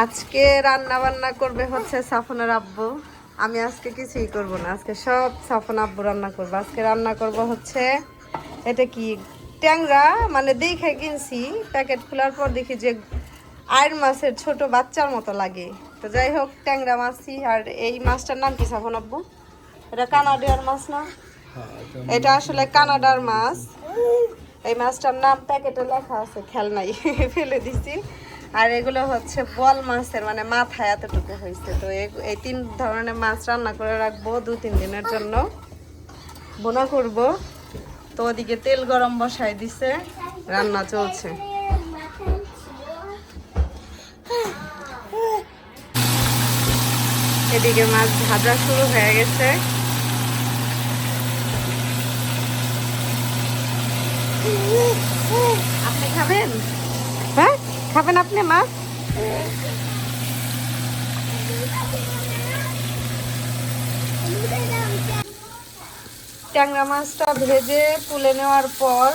আজকে রান্না বান্না করবে হচ্ছে সাফনের আব্বু। আমি আজকে কিছুই করব না, আজকে সব সাফন আব্বু রান্না করব। আজকে রান্না করব হচ্ছে, এটা কি, ট্যাংরা? মানে দেখে কিনছি, প্যাকেট খোলার পর দেখি যে আয়ের মাছের ছোট বাচ্চার মতো লাগে। তো যাই হোক, ট্যাংরা মাছই, আর এই মাছটার নাম কি সাফন আব্বু? এটা কানাডিয়ার মাছ না? এটা আসলে কানাডার মাছ। এই মাছটার নাম প্যাকেটে লেখা আছে খেল নাই ফেলে দিছি। আর এগুলো হচ্ছে বল মাছের মানে মাথা এতটুকু হয়েছে। তো এই- তিন ধরনের মাছ রান্না করে রাখব দু তিন দিনের জন্য। বোনা করব। তো ওদিকে তেল গরম বসাই দিছে, রান্না চলছে। এদিকে মাছ ভাজা শুরু হয়ে গেছে। আপনি খাবেন? খাবেন আপনি মাছ ট্যাংরা মাছটা ভেজে তুলে নেওয়ার পর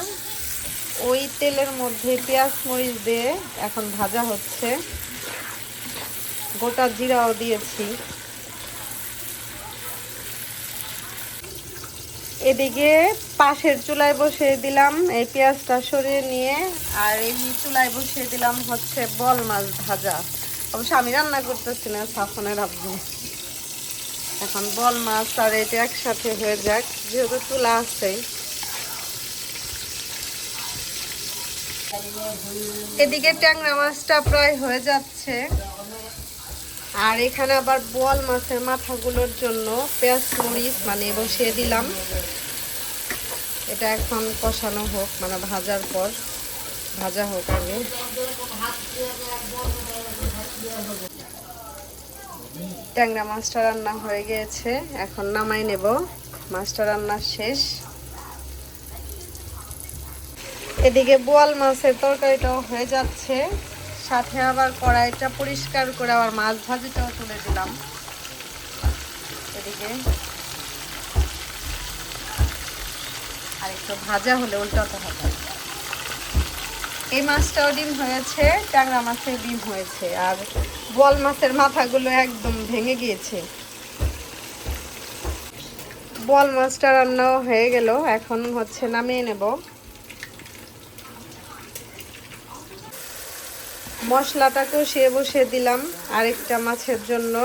ওই তেলের মধ্যে পেঁয়াজ মরিচ দিয়ে এখন ভাজা হচ্ছে। গোটা জিরাও দিয়েছি। এদিকে পাশের চুলায় বসিয়ে দিলাম, এই পেঁয়াজটা সরিয়ে নিয়ে, আর এই চুলায় বসিয়ে দিলাম হচ্ছে বল মাছ ভাজা। অবশ্য আমি রান্না করতেছি না, সাফনের আব্বু। এখন বল মাছ আর এটা একসাথে হয়ে যাক, যেহেতু চুলা আছে। এদিকে ট্যাংরা মাছটা প্রায় হয়ে যাচ্ছে। আর এখানে আবার বোয়াল মাছের মাথাগুলোর জন্য পেঁয়াজ মরিচ মানে বসিয়ে দিলাম। এটা এখন কষানো হোক মানে ভাজার পর। ভাজা হোক আগে। ট্যাংরা মাছটা রান্না হয়ে গিয়েছে। এখন নামাই নেব। মাছটা রান্না শেষ। এদিকে বোয়াল মাছের তরকারিটাও হয়ে যাচ্ছে। সাথে আবার কড়াইটা পরিষ্কার করে আবার মাছ ভাজিটাও তুলে দিলাম। এদিকে। আর একটু ভাজা হলে উল্টাতে হবে। এই মাছটাও ডিম হয়েছে, ট্যাংরা মাছের ডিম হয়েছে, আর বল মাছের মাথাগুলো একদম ভেঙে গিয়েছে। বল মাছটা রান্নাও হয়ে গেল, এখন হচ্ছে নামিয়ে নেব। মশলাটা সে বসিয়ে দিলাম, আরেকটা মাছের জন্য।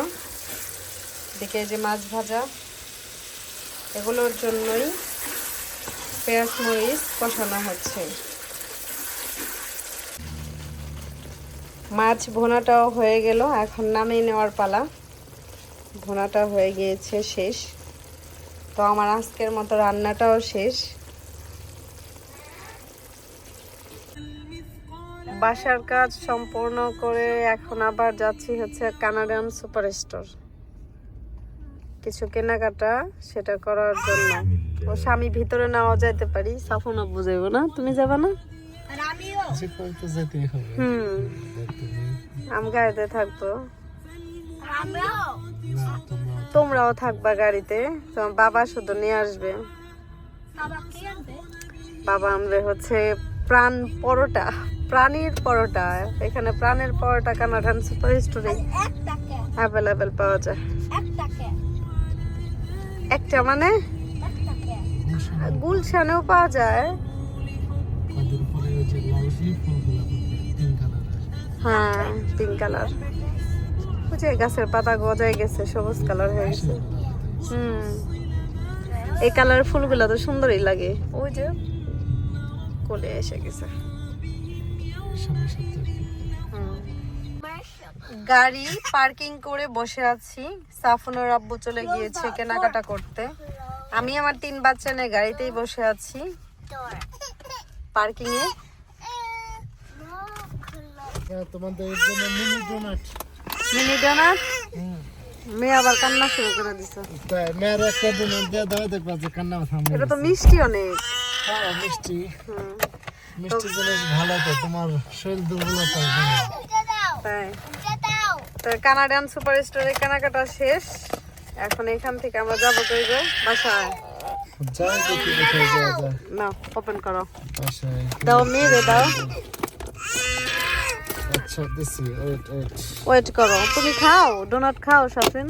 দেখে যে মাছ ভাজা, এগুলোর জন্যই পেঁয়াজ মরিচ কষানো হচ্ছে। মাছ ভোনাটাও হয়ে গেল, এখন নামিয়ে নেওয়ার পালা। ভোনাটা হয়ে গিয়েছে শেষ। তো আমার আজকের মতো রান্নাটাও শেষ। বাসার কাজ সম্পূর্ণ করে এখন আবার যাচ্ছি হচ্ছে কানাডিয়ান সুপার স্টোর কিছু কেনাকাটা সেটা করার জন্য। ও স্বামী ভিতরে নেওয়া যাইতে পারি। সাফনা বুঝাইব না? তুমি যাবে না? হবে। হুম। আম গাড়িতে থাকব। তোমরাও থাকবা গাড়িতে। তোমার বাবা শুধু নিয়ে আসবে। বাবা আনবে হচ্ছে প্রাণ পরোটা। প্রাণীর পরোটা এখানে প্রাণের পরোটা কানাডান সুপার স্টোরে অ্যাভেলেবেল পাওয়া যায়। একটা মানে? গুলশানেও। পাওয়া যায়। হ্যাঁ পিঙ্ক কালার। ওই যে গাছের পাতা গজায় গেছে সবুজ কালার হয়ে গেছে। হুম। এই কালারের ফুলগুলো তো সুন্দরই লাগে। ওই যে কোলে এসে গেছে। গাড়ি পার্কিং করে বসে আছি। সাফনের আব্বু চলে গিয়েছে কেনাকাটা করতে। আমি আমার তিন বাচ্চা নিয়ে গাড়িতেই বসে আছি। পার্কিং এ। হ্যাঁ তোমাদের জন্য মিনি ডোনাট। Mini donut? মেয়ে আবার কান্না শুরু করে দিছে। তাই মেয়ের একটা ডোনাট দিয়ে দাও দেখবা যে কান্না থামে এটা তো মিষ্টি অনেক হ্যাঁ মিষ্টি। হুম, মিষ্টি জিনিস ভালো তো তোমার শরীর দুর্বলতা তাই? তো কানাডিয়ান সুপার স্টোরে কেনাকাটা শেষ। এখন এখান থেকে আমরা যাব কই গো? বাসায়। যাই দেখি কোথায় যাওয়া যায় না ওপেন করো। বাসায়। দাও মেয়ে দাও। আচ্ছা দিছি ওয়েট ওয়েট ওয়েট করো। তুমি খাও ডোনাট খাও সাফিন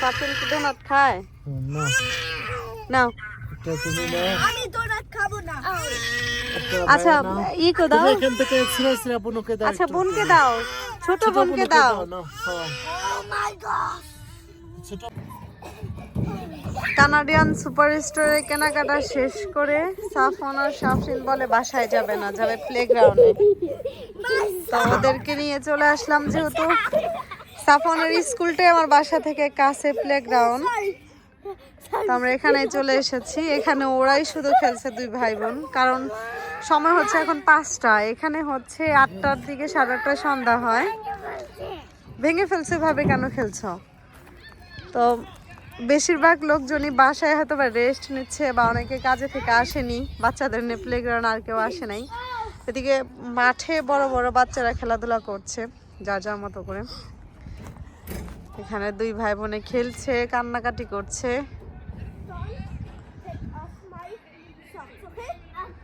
সাফিন কি ডোনাট খায়? না। নাও। এটা তুমি না আমি ডোনাট খাব না একটা আচ্ছা ই কো দাও। এখান থেকে ছিঁড়ে ছিঁড়ে বোনকে দাও আচ্ছা বোনকে দাও। ছোট বোনকে দাও। ছোট কানাডিয়ান সুপার স্টোরে কেনাকাটা শেষ করে সাফন আর সাফিন বলে বাসায় যাবে না যাবে প্লেগ্রাউন্ডে তো ওদেরকে নিয়ে চলে আসলাম যেহেতু সাফনের স্কুলটাই আমার বাসা থেকে কাছে প্লেগ্রাউন্ড আমরা এখানে চলে এসেছি। এখানে ওরাই শুধু খেলছে দুই ভাই বোন কারণ সময় হচ্ছে এখন পাঁচটা। এখানে হচ্ছে আটটার দিকে সাড়ে আটটা সন্ধ্যা হয়। ভেঙে ফেলছে ভাবে কেন খেলছো? তো বেশিরভাগ লোকজনই বাসায় হয়তো বা রেস্ট নিচ্ছে বা অনেকে কাজে থেকে আসেনি। বাচ্চাদের নিয়ে প্লেগ্রাউন্ড আর কেউ আসে নাই। এদিকে মাঠে বড় বড় বাচ্চারা খেলাধুলা করছে, যা যার মতো করে। এখানে দুই ভাই বোনে খেলছে কান্নাকাটি করছে।